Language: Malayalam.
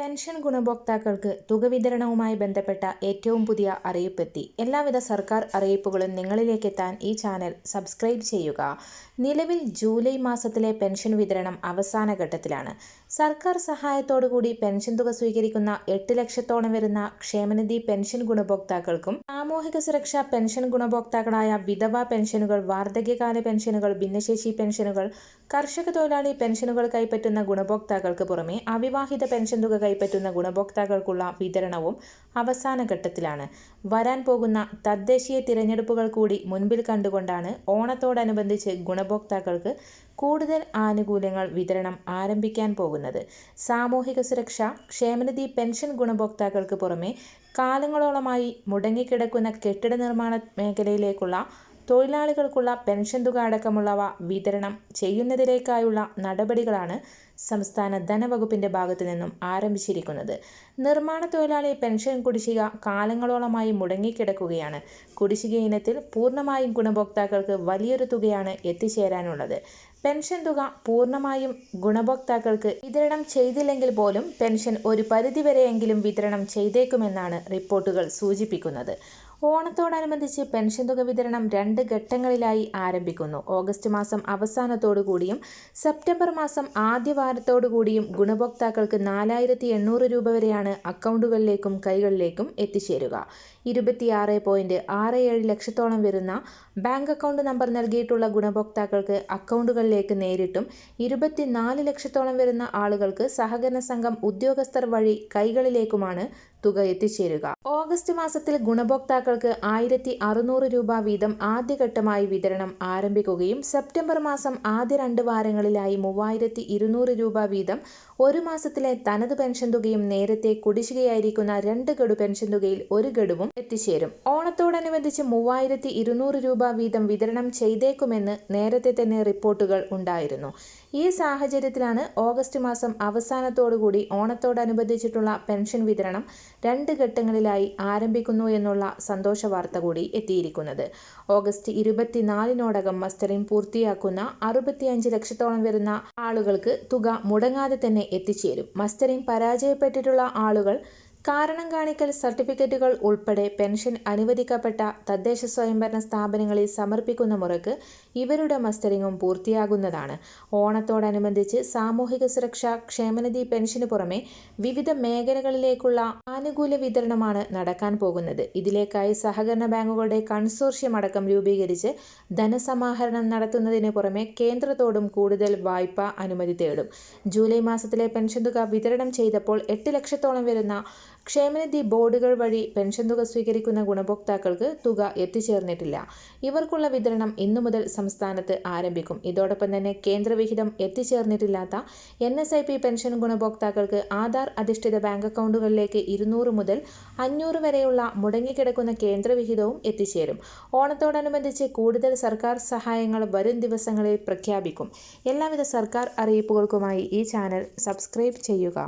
പെൻഷൻ ഗുണഭോക്താക്കൾക്ക് തുക വിതരണവുമായി ബന്ധപ്പെട്ട ഏറ്റവും പുതിയ അറിയിപ്പെത്തി. എല്ലാവിധ സർക്കാർ അറിയിപ്പുകളും നിങ്ങളിലേക്ക് എത്താൻ ഈ ചാനൽ സബ്സ്ക്രൈബ് ചെയ്യുക. നിലവിൽ ജൂലൈ മാസത്തിലെ പെൻഷൻ വിതരണം അവസാന ഘട്ടത്തിലാണ്. സർക്കാർ സഹായത്തോടുകൂടി പെൻഷൻ തുക സ്വീകരിക്കുന്ന എട്ട് ലക്ഷത്തോളം വരുന്ന ക്ഷേമനിധി പെൻഷൻ ഗുണഭോക്താക്കൾക്കും സാമൂഹിക സുരക്ഷാ പെൻഷൻ ഗുണഭോക്താക്കളായ വിധവ പെൻഷനുകൾ വാർദ്ധക്യകാല പെൻഷനുകൾ ഭിന്നശേഷി പെൻഷനുകൾ കർഷക തൊഴിലാളി പെൻഷനുകൾ കൈപ്പറ്റുന്ന ഗുണഭോക്താക്കൾക്ക് പുറമെ അവിവാഹിത പെൻഷൻ തുക കൈപ്പറ്റുന്ന ഗുണഭോക്താക്കൾക്കുള്ള വിതരണവും അവസാന ഘട്ടത്തിലാണ്. വരാൻ പോകുന്ന തദ്ദേശീയ തിരഞ്ഞെടുപ്പുകൾ കൂടി മുൻപിൽ കണ്ടുകൊണ്ടാണ് ഓണത്തോടനുബന്ധിച്ച് ഗുണഭോക്താക്കൾക്ക് കൂടുതൽ ആനുകൂല്യങ്ങൾ വിതരണം ആരംഭിക്കാൻ പോകുന്നത്. സാമൂഹിക സുരക്ഷ ക്ഷേമനിധി പെൻഷൻ ഗുണഭോക്താക്കൾക്ക് പുറമെ കാലങ്ങളോളമായി മുടങ്ങിക്കിടക്കുന്ന കെട്ടിട നിർമ്മാണ മേഖലയിലേക്കുള്ള തൊഴിലാളികൾക്കുള്ള പെൻഷൻ തുക അടക്കമുള്ളവ വിതരണം ചെയ്യുന്നതിലേക്കായുള്ള നടപടികളാണ് സംസ്ഥാന ധനവകുപ്പിന്റെ ഭാഗത്തു നിന്നും ആരംഭിച്ചിരിക്കുന്നത്. നിർമ്മാണ തൊഴിലാളി പെൻഷൻ കുടിശ്ശിക കാലങ്ങളോളമായി മുടങ്ങിക്കിടക്കുകയാണ്. കുടിശ്ശിക ഇനത്തിൽ പൂർണമായും ഗുണഭോക്താക്കൾക്ക് വലിയൊരു തുകയാണ് എത്തിച്ചേരാനുള്ളത്. പെൻഷൻ തുക പൂർണമായും ഗുണഭോക്താക്കൾക്ക് വിതരണം ചെയ്തില്ലെങ്കിൽ പോലും പെൻഷൻ ഒരു പരിധിവരെയെങ്കിലും വിതരണം ചെയ്തേക്കുമെന്നാണ് റിപ്പോർട്ടുകൾ സൂചിപ്പിക്കുന്നത്. ഓണത്തോടനുബന്ധിച്ച് പെൻഷൻ തുക വിതരണം രണ്ട് ഘട്ടങ്ങളിലായി ആരംഭിക്കുന്നു. ഓഗസ്റ്റ് മാസം അവസാനത്തോടു കൂടിയും സെപ്റ്റംബർ മാസം ആദ്യ വാരത്തോടു കൂടിയും ഗുണഭോക്താക്കൾക്ക് നാലായിരത്തി എണ്ണൂറ് രൂപ വരെയാണ് അക്കൗണ്ടുകളിലേക്കും കൈകളിലേക്കും എത്തിച്ചേരുക. ഇരുപത്തിയാറ് പോയിന്റ് ആറ് ഏഴ് ലക്ഷത്തോളം വരുന്ന ബാങ്ക് അക്കൗണ്ട് നമ്പർ നൽകിയിട്ടുള്ള ഗുണഭോക്താക്കൾക്ക് അക്കൗണ്ടുകളിലേക്ക് നേരിട്ടും ഇരുപത്തിനാല് ലക്ഷത്തോളം വരുന്ന ആളുകൾക്ക് സഹകരണ സംഘം ഉദ്യോഗസ്ഥർ വഴി കൈകളിലേക്കുമാണ് തുക എത്തിച്ചേരുക ഓഗസ്റ്റ് മാസത്തിൽ ഗുണഭോക്താക്കൾക്ക് ആയിരത്തി അറുന്നൂറ് രൂപ വീതം ആദ്യഘട്ടമായി വിതരണം ആരംഭിക്കുകയും സെപ്റ്റംബർ മാസം ആദ്യ രണ്ട് വാരങ്ങളിലായി മൂവായിരത്തി ഇരുന്നൂറ് രൂപ വീതം ഒരു മാസത്തിലെ തനത് പെൻഷൻ തുകയും നേരത്തെ കുടിശ്ശികയായിരിക്കുന്ന രണ്ട് ഗഡു പെൻഷൻ തുകയിൽ ഒരു ഗഡുവും എത്തിച്ചേരും. ഓണത്തോടനുബന്ധിച്ച് മൂവായിരത്തി ഇരുന്നൂറ് രൂപ വീതം വിതരണം ചെയ്തേക്കുമെന്ന് നേരത്തെ തന്നെ റിപ്പോർട്ടുകൾ ഉണ്ടായിരുന്നു. ഈ സാഹചര്യത്തിലാണ് ഓഗസ്റ്റ് മാസം അവസാനത്തോടുകൂടി ഓണത്തോടനുബന്ധിച്ചിട്ടുള്ള പെൻഷൻ വിതരണം രണ്ട് ഘട്ടങ്ങളിലായി ആരംഭിക്കുന്നു എന്നുള്ള സന്തോഷ വാർത്ത കൂടി എത്തിയിരിക്കുന്നത്. ഓഗസ്റ്റ് ഇരുപത്തിനാലിനോടകം മസ്റ്ററിംഗ് പൂർത്തിയാക്കുന്ന അറുപത്തിയഞ്ച് ലക്ഷത്തോളം വരുന്ന ആളുകൾക്ക് തുക മുടങ്ങാതെ തന്നെ എത്തിച്ചേരും. മസ്റ്ററിംഗ് പരാജയപ്പെട്ടിട്ടുള്ള ആളുകൾ കാരണം കാണിക്കൽ സർട്ടിഫിക്കറ്റുകൾ ഉൾപ്പെടെ പെൻഷൻ അനുവദിക്കപ്പെട്ട തദ്ദേശ സ്വയംഭരണ സ്ഥാപനങ്ങളിൽ സമർപ്പിക്കുന്ന മുറക്ക് ഇവരുടെ മസ്റ്ററിങ്ങും പൂർത്തിയാകുന്നതാണ്. ഓണത്തോടനുബന്ധിച്ച് സാമൂഹിക സുരക്ഷാ ക്ഷേമനിധി പെൻഷന് പുറമെ വിവിധ മേഖലകളിലേക്കുള്ള ആനുകൂല്യ വിതരണമാണ് നടക്കാൻ പോകുന്നത്. ഇതിലേക്കായി സഹകരണ ബാങ്കുകളുടെ കൺസോർഷ്യം അടക്കം രൂപീകരിച്ച് ധനസമാഹരണം നടത്തുന്നതിന് പുറമെ കേന്ദ്രത്തോടും കൂടുതൽ വായ്പ അനുമതി തേടും. ജൂലൈ മാസത്തിലെ പെൻഷൻ തുക വിതരണം ചെയ്തപ്പോൾ എട്ട് ലക്ഷത്തോളം വരുന്ന ക്ഷേമനിധി ബോർഡുകൾ വഴി പെൻഷൻ തുക സ്വീകരിക്കുന്ന ഗുണഭോക്താക്കൾക്ക് തുക എത്തിച്ചേർന്നിട്ടില്ല. ഇവർക്കുള്ള വിതരണം ഇന്നു മുതൽ സംസ്ഥാനത്ത് ആരംഭിക്കും. ഇതോടൊപ്പം തന്നെ കേന്ദ്രവിഹിതം എത്തിച്ചേർന്നിട്ടില്ലാത്ത N S I P pension ഗുണഭോക്താക്കൾക്ക് ആധാർ അധിഷ്ഠിത ബാങ്ക് അക്കൗണ്ടുകളിലേക്ക് ഇരുന്നൂറ് മുതൽ അഞ്ഞൂറ് വരെയുള്ള മുടങ്ങിക്കിടക്കുന്ന കേന്ദ്രവിഹിതവും എത്തിച്ചേരും. ഓണത്തോടനുബന്ധിച്ച് കൂടുതൽ സർക്കാർ സഹായങ്ങൾ വരും ദിവസങ്ങളിൽ പ്രഖ്യാപിക്കും. എല്ലാവിധ സർക്കാർ അറിയിപ്പുകൾക്കുമായി ഈ ചാനൽ സബ്സ്ക്രൈബ് ചെയ്യുക.